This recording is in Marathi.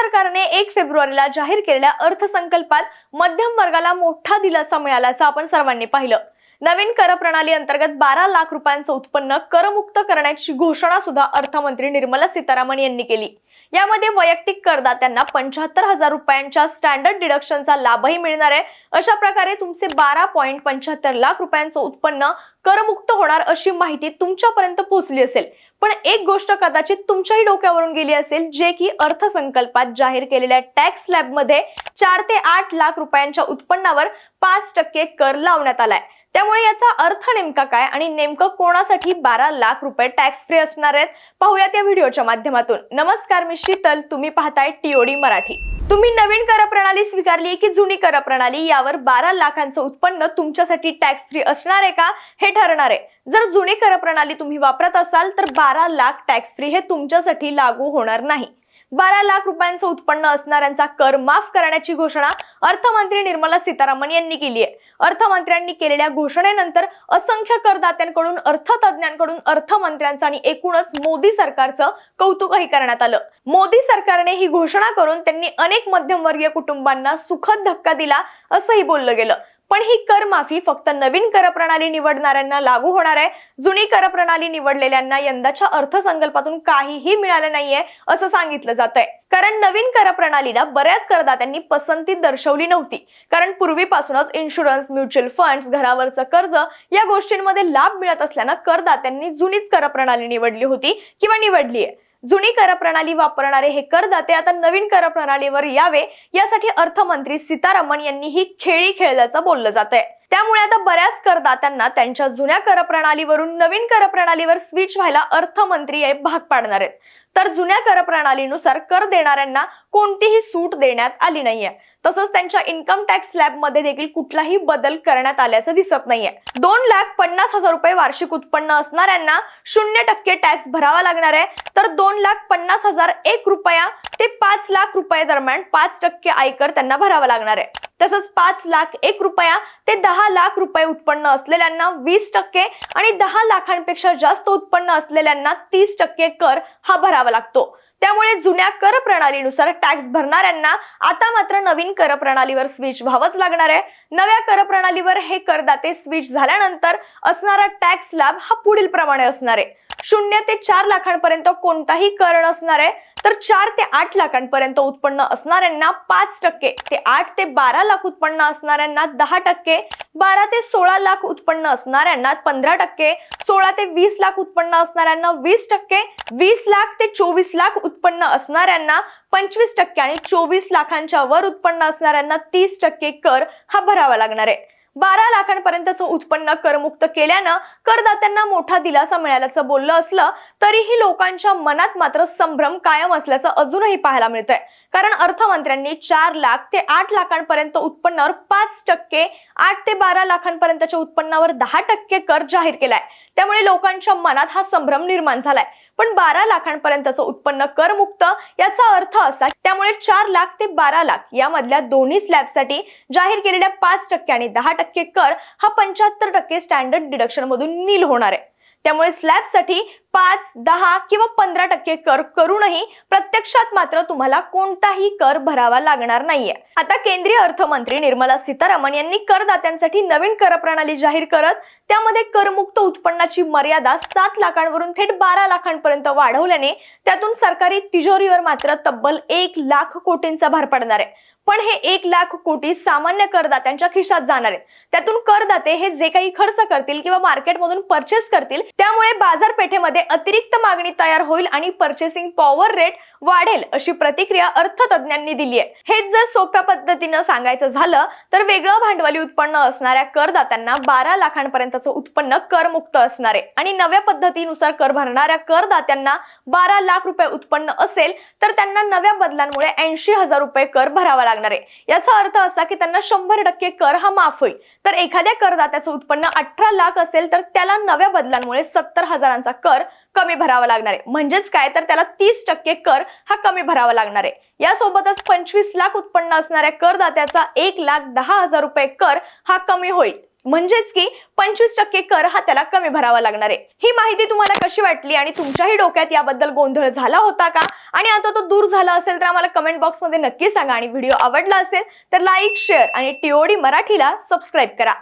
सरकारने एक फेब्रुवारीला जाहीर केलेल्या अर्थसंकल्पात मध्यम वर्गाला मोठा दिलासा मिळाल्याचं आपण सर्वांनी पाहिलं. नवीन कर प्रणाली अंतर्गत बारा लाख रुपयांचं उत्पन्न करमुक्त करण्याची घोषणा सुद्धा अर्थमंत्री निर्मला सीतारामन यांनी केली. यामध्ये वैयक्तिक करदात्यांना पंच्याहत्तर हजार रुपयांच्या स्टँडर्ड डिडक्शनचा लाभही मिळणार आहे. अशा प्रकारे तुमचे बारा पॉईंट पंच्याहत्तर लाख रुपयांचं उत्पन्न करमुक्त होणार अशी माहिती तुमच्यापर्यंत पोहोचली असेल. पण एक गोष्ट कदाचित तुमच्याही डोक्यावरून गेली असेल जे की अर्थसंकल्पात जाहीर केलेल्या टॅक्स स्लॅबमध्ये चार ते आठ लाख रुपयांच्या उत्पन्नावर पाच टक्के कर लावण्यात आलाय. त्यामुळे याचा अर्थ नेमका काय आणि नेमकं कोणासाठी बारा लाख रुपये टॅक्स फ्री असणार आहेत पाहूयात या व्हिडिओच्या माध्यमातून. नमस्कार मी शीतल. तुम्ही पाहताय टीओडी मराठी. तुम्ही नवीन कर प्रणाली स्वीकारली की जुनी कर प्रणाली यावर बारा लाखांचं उत्पन्न तुमच्यासाठी टॅक्स फ्री असणार आहे का? हे ठरणार आहे. जर जुनी कर प्रणाली तुम्ही वापरत असाल तर बारा लाख टॅक्स फ्री हे तुमच्यासाठी लागू होणार नाही. बारा लाख रुपयांचं उत्पन्न असणाऱ्यांचा कर माफ करण्याची घोषणा अर्थमंत्री निर्मला सीतारामन यांनी केली आहे अर्थमंत्र्यांनी केलेल्या घोषणेनंतर असंख्य करदात्यांकडून अर्थतज्ञांकडून अर्थमंत्र्यांचं आणि एकूणच मोदी सरकारचं कौतुकही करण्यात आलं. मोदी सरकारने ही घोषणा करून त्यांनी अनेक मध्यमवर्गीय कुटुंबांना सुखद धक्का दिला असंही बोललं गेलं. पण ही कर माफी फक्त नवीन कर प्रणाली निवडणाऱ्यांना लागू होणार आहे. जुनी कर प्रणाली निवडलेल्यांना यंदाच्या अर्थसंकल्पातून काहीही मिळालं नाहीये असं सांगितलं जात आहे कारण नवीन कर प्रणालीला बऱ्याच करदात्यांनी पसंती दर्शवली नव्हती. कारण पूर्वीपासूनच इन्शुरन्स म्युच्युअल फंड्स घरावरचं कर्ज या गोष्टींमध्ये लाभ मिळत असल्यानं करदात्यांनी जुनीच कर प्रणाली निवडली होती किंवा निवडली आहे जुनी कर प्रणाली वापरणारे हे करदाते आता नवीन करप्रणालीवर यावे. यासाठी अर्थमंत्री सीतारामन यांनी ही खेळी खेळल्याचं बोललं जात आहे त्यामुळे आता बऱ्याच करदात्यांना त्यांच्या जुन्या कर प्रणालीवरून नवीन कर प्रणालीवर स्विच व्हायला अर्थमंत्री हे भाग पाडणार आहेत. तर जुन्या कर प्रणालीनुसार कर देणाऱ्यांना कोणतीही सूट देण्यात आली नाहीये. तसंच त्यांच्या इन्कम टॅक्स स्लॅबमध्ये देखील कुठलाही बदल करण्यात आल्याचं दिसत नाहीये. दोन लाख पन्नास हजार रुपये वार्षिक उत्पन्न असणाऱ्यांना शून्य टक्के टॅक्स भरावा लागणार आहे. तर दोन लाख पन्नास हजार एक रुपया ते पाच लाख रुपये दरम्यान पाच टक्के आयकर त्यांना भरावा लागणार आहे. तसंच पाच लाख एक रुपया ते दहा लाख रुपये उत्पन्न असलेल्यांना वीस टक्के आणि दहा लाखांपेक्षा जास्त उत्पन्न असलेल्यांना तीस टक्के कर हा भरावा लागतो. त्यामुळे जुन्या कर प्रणालीनुसार टॅक्स भरणाऱ्यांना आता मात्र नवीन कर प्रणालीवर स्विच व्हावंच लागणार आहे. नव्या कर प्रणालीवर हे करदाते स्विच झाल्यानंतर असणारा टॅक्स लाभ हा पुढील प्रमाणे असणार आहे. शून्य ते चार लाखांपर्यंत कोणताही कर नसणार आहे. तर चार ते आठ लाखांपर्यंत उत्पन्न असणाऱ्यांना पाच टक्के ते आठ ते बारा लाख उत्पन्न असणाऱ्यांना दहा टक्के बारा ते सोळा लाख उत्पन्न असणाऱ्यांना पंधरा टक्के सोळा ते वीस लाख उत्पन्न असणाऱ्यांना वीस टक्के वीस लाख ते चोवीस लाख उत्पन्न असणाऱ्यांना पंचवीस टक्के आणि चोवीस लाखांच्या वर उत्पन्न असणाऱ्यांना तीस टक्के कर हा भरावा लागणार आहे. बारा लाखांपर्यंतचं उत्पन्न करमुक्त केल्यानं करदात्यांना मोठा दिलासा मिळाल्याचं बोललं असलं तरीही लोकांच्या मनात मात्र संभ्रम कायम असल्याचं अजूनही पाहायला मिळतंय. कारण अर्थमंत्र्यांनी चार लाख ते आठ लाखांपर्यंत उत्पन्नावर पाच टक्के आठ ते बारा लाखांपर्यंतच्या उत्पन्नावर दहा टक्के कर जाहीर केलाय. त्यामुळे लोकांच्या मनात हा संभ्रम निर्माण झालाय. पण बारा लाखांपर्यंतचं उत्पन्न करमुक्त याचा अर्थ असा त्यामुळे चार लाख ते बारा लाख यामधल्या दोन्ही स्लॅबसाठी जाहीर केलेल्या पाच टक्के आणि दहा टक्के कर हा पंच्याहत्तर टक्के स्टँडर्ड डिडक्शन मधून नील होणार आहे. त्यामुळे स्लॅबसाठी पाच दहा किंवा पंधरा टक्के कर करूनही प्रत्यक्षात मात्र तुम्हाला कोणताही कर भरावा लागणार नाहीये. आता केंद्रीय अर्थमंत्री निर्मला सीतारामन यांनी करदात्यांसाठी नवीन कर प्रणाली जाहीर करत त्यामध्ये करमुक्त उत्पन्नाची मर्यादा सात लाखांवरून थेट बारा लाखांपर्यंत वाढवल्याने त्यातून सरकारी तिजोरीवर मात्र तब्बल एक लाख कोटींचा भार पडणार आहे. पण हे एक लाख कोटी सामान्य करदात्यांच्या खिशात जाणार आहेत. त्यातून करदाते हे जे काही खर्च करतील किंवा मार्केटमधून परचेस करतील त्यामुळे बाजारपेठेमध्ये अतिरिक्त मागणी तयार होईल आणि परचेसिंग पॉवर रेट वाढेल अशी प्रतिक्रिया अर्थतज्ञांनी दिली आहे. हेच जर सोप्या पद्धतीनं सांगायचं झालं तर वेगळं भांडवली उत्पन्न असणाऱ्या करदात्यांना बारा लाखांपर्यंतचं उत्पन्न करमुक्त असणार आहे. आणि नव्या पद्धतीनुसार कर भरणाऱ्या करदात्यांना बारा लाख रुपये उत्पन्न असेल तर त्यांना नव्या बदलांमुळे ऐंशी हजार रुपये कर भरावा लागणार आहे. याचा अर्थ असा की त्यांना शंभर टक्के कर हा माफ होईल. तर एखाद्या करदात्याचं उत्पन्न अठरा लाख असेल तर त्याला नव्या बदलांमुळे सत्तर हजारांचा कर कमी भरावा लागणार आहे. म्हणजेच काय? तर त्याला तीस टक्के कर हा कमी भरावा लागणार आहे. यासोबतच पंचवीस लाख उत्पन्न असणाऱ्या करदात्याचा एक लाख दहा हजार रुपये कर हा कमी होईल. म्हणजेच की पंचवीस टक्के कर हा त्याला कमी भरावा लागणार आहे. ही माहिती तुम्हाला कशी वाटली आणि तुमच्याही डोक्यात याबद्दल गोंधळ झाला होता का? आणि आता तो दूर झाला असेल तर आम्हाला कमेंट बॉक्समध्ये नक्की सांगा. आणि व्हिडिओ आवडला असेल तर लाईक शेअर आणि टीओडी मराठीला सबस्क्राईब करा.